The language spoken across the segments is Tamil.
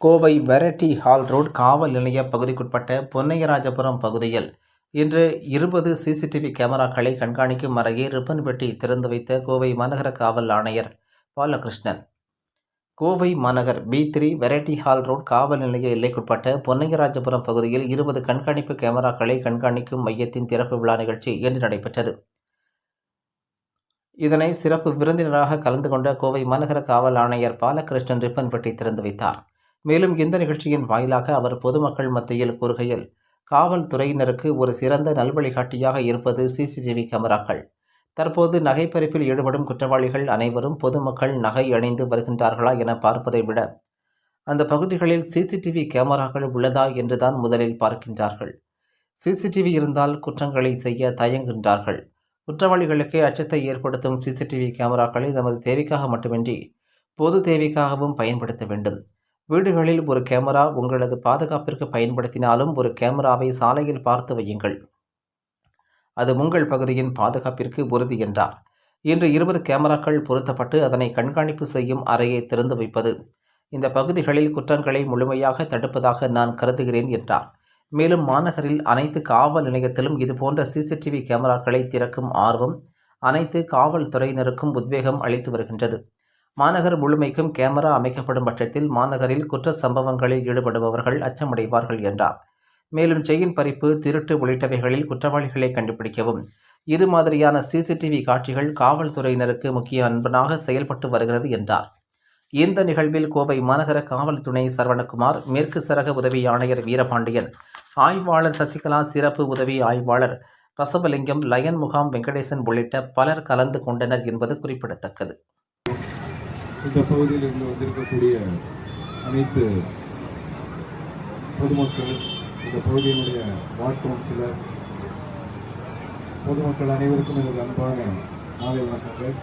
கோவை வெரைட்டி ஹால் ரோட் காவல் நிலைய பகுதிக்குட்பட்ட பொன்னையராஜபுரம் பகுதியில் இன்று இருபது சிசிடிவி கேமராக்களை கண்காணிக்கும் அறையை ரிப்பன் வெட்டி திறந்து வைத்த கோவை மாநகர காவல் ஆணையர் பாலகிருஷ்ணன். கோவை மாநகர் B three variety hall road காவல் நிலைய எல்லைக்குட்பட்ட பொன்னையராஜபுரம் பகுதியில் இருபது கண்காணிப்பு கேமராக்களை கண்காணிக்கும் மையத்தின் திறப்பு விழா நிகழ்ச்சி இன்று நடைபெற்றது. இதனை சிறப்பு விருந்தினராக கலந்து கொண்ட கோவை மாநகர காவல் ஆணையர் பாலகிருஷ்ணன் ரிப்பன் வெட்டி திறந்து வைத்தார். மேலும் இந்த நிகழ்ச்சியின் வாயிலாக அவர் பொதுமக்கள் மத்தியில் கூறுகையில் காவல்துறையினருக்கு ஒரு சிறந்த நல்வழிகாட்டியாக இருப்பது சிசிடிவி கேமராக்கள். தற்போது நகைப்பறிப்பில் ஈடுபடும் குற்றவாளிகள் அனைவரும் பொதுமக்கள் நகை அணிந்து வருகின்றார்களா என பார்ப்பதை விட அந்த பகுதிகளில் சிசிடிவி கேமராக்கள் உள்ளதா என்றுதான் முதலில் பார்க்கின்றார்கள். சிசிடிவி இருந்தால் குற்றங்களை செய்ய தயங்குகின்றார்கள். குற்றவாளிகளுக்கு அச்சத்தை ஏற்படுத்தும் சிசிடிவி கேமராக்களை தமது தேவைக்காக மட்டுமின்றி பொது தேவைக்காகவும் பயன்படுத்த வேண்டும். வீடுகளில் ஒரு கேமரா உங்களது பாதுகாப்பிற்கு பயன்படுத்தினாலும் ஒரு கேமராவை சாலையில் பார்த்து வையுங்கள். அது உங்கள் பகுதியின் பாதுகாப்பிற்கு உறுதி என்றார். இன்று இருபது கேமராக்கள் பொருத்தப்பட்டு அதனை கண்காணிப்பு செய்யும் அறையை திறந்து வைப்பது. இந்த பகுதிகளில் குற்றங்களை முழுமையாக தடுப்பதாக நான் கருதுகிறேன் என்றார். மேலும் மாநகரில் அனைத்து காவல் நிலையத்திலும் இதுபோன்ற சிசிடிவி கேமராக்களை திறக்கும் ஆர்வம் அனைத்து காவல்துறையினருக்கும் உத்வேகம் அளித்து வருகின்றது. மாநகர் முழுமைக்கும் கேமரா அமைக்கப்படும் பட்சத்தில் மாநகரில் குற்ற சம்பவங்களில் ஈடுபடுபவர்கள் அச்சமடைவார்கள் என்றார். மேலும் செயின் பறிப்பு திருட்டு உள்ளிட்டவைகளில் குற்றவாளிகளை கண்டுபிடிக்கவும் இது மாதிரியான சிசிடிவி காட்சிகள் காவல்துறையினருக்கு முக்கிய அன்பனாக செயல்பட்டு வருகிறது என்றார். இந்த நிகழ்வில் கோவை மாநகர காவல் துணை சரவணகுமார் மேற்கு சரக உதவி ஆணையர் வீரபாண்டியன் ஆய்வாளர் சசிகலா சிறப்பு உதவி ஆய்வாளர் பசவலிங்கம் லயன் முகாம் வெங்கடேசன் உள்ளிட்ட பலர் கலந்து கொண்டனர் என்பது குறிப்பிடத்தக்கது. இந்த பகுதியில் இருந்து வந்திருக்கக்கூடிய அனைத்து பொதுமக்கள் இந்த பகுதியினுடைய வார்டு கவுன்சிலர் பொதுமக்கள் அனைவருக்கும் எனது அன்பான மாலை வணக்கங்கள்.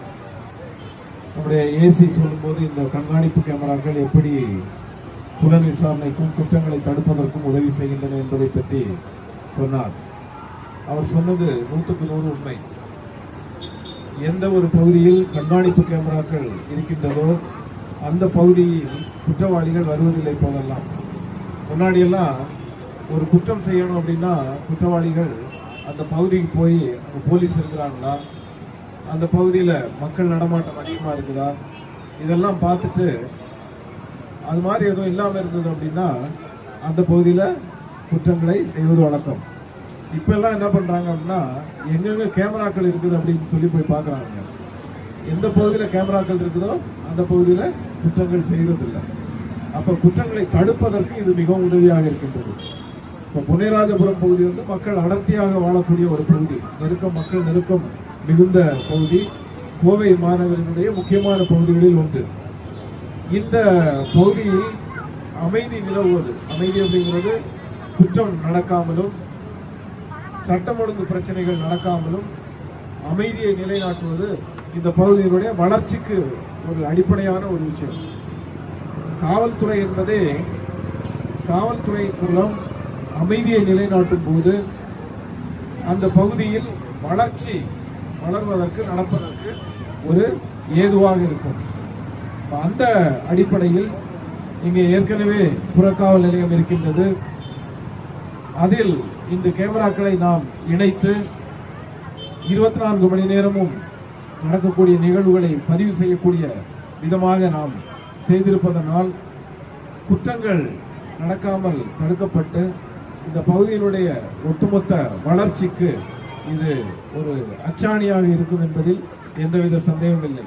நம்முடைய ஏசி சொல்லும்போது இந்த கண்காணிப்பு கேமராக்கள் எப்படி புலன் விசாரணைக்கும் குற்றங்களை தடுப்பதற்கும் உதவி செய்கின்றன என்பதை பற்றி சொன்னார். அவர் சொன்னது நூற்றுக்கு நூறு உண்மை. எந்த ஒரு பகுதியில் கண்காணிப்பு கேமராக்கள் இருக்கின்றதோ அந்த பகுதியில் குற்றவாளிகள் வருவதில்லை போதெல்லாம் முன்னாடியெல்லாம் ஒரு குற்றம் செய்யணும் அப்படின்னா குற்றவாளிகள் அந்த பகுதிக்கு போய் அங்கே போலீஸ் இருக்கிறாங்களா? அந்த பகுதியில் மக்கள் நடமாட்டம் அதிகமாக இருக்குதா? இதெல்லாம் பார்த்துட்டு அது மாதிரி எதுவும் இல்லாமல் இருந்தது அப்படின்னா அந்த பகுதியில் குற்றங்களை செய்வது வழக்கம். இப்போல்லாம் என்ன பண்ணுறாங்க அப்படின்னா எங்கெங்க கேமராக்கள் இருக்குது அப்படின்னு சொல்லி போய் பார்க்குறாங்க. எந்த பகுதியில் கேமராக்கள் இருக்குதோ அந்த பகுதியில் குற்றங்கள் செய்வதில்லை அப்போ குற்றங்களை தடுப்பதற்கு இது மிகவும் உதவியாக இருக்கின்றது. இப்போ புனேராஜபுரம் பகுதி வந்து மக்கள் அடர்த்தியாக வாழக்கூடிய ஒரு பகுதி. நெருக்கம் மக்கள் நெருக்கம் மிகுந்த பகுதி. கோவை மாநகரினுடைய முக்கியமான பகுதிகளில் ஒன்று. இந்த பகுதியில் அமைதி நிலவுவது அமைதி அப்படிங்கிறது குற்றம் நடக்காமலும் சட்டம் ஒழுங்கு பிரச்சனைகள் நடக்காமலும் அமைதியை நிலைநாட்டுவது இந்த பகுதியினுடைய வளர்ச்சிக்கு ஒரு அடிப்படையான ஒரு விஷயம். காவல்துறை என்பதே காவல்துறை மூலம் அமைதியை நிலைநாட்டும் போது அந்த பகுதியில் வளர்ச்சி வளர்வதற்கு நடப்பதற்கு ஒரு ஏதுவாக இருக்கும். அந்த அடிப்படையில் இங்கே ஏற்கனவே புறக்காவல் நிலையம் இருக்கின்றது. அதில் இந்த கேமராக்களை நாம் இணைத்து இருபத்தி நான்கு மணி நேரமும் நடக்கக்கூடிய நிகழ்வுகளை பதிவு செய்யக்கூடிய விதமாக நாம் செய்திருப்பதனால் குற்றங்கள் நடக்காமல் தடுக்கப்பட்டு இந்த பகுதியினுடைய ஒட்டுமொத்த வளர்ச்சிக்கு இது ஒரு அச்சாணியாக இருக்கும் என்பதில் எந்தவித சந்தேகமில்லை.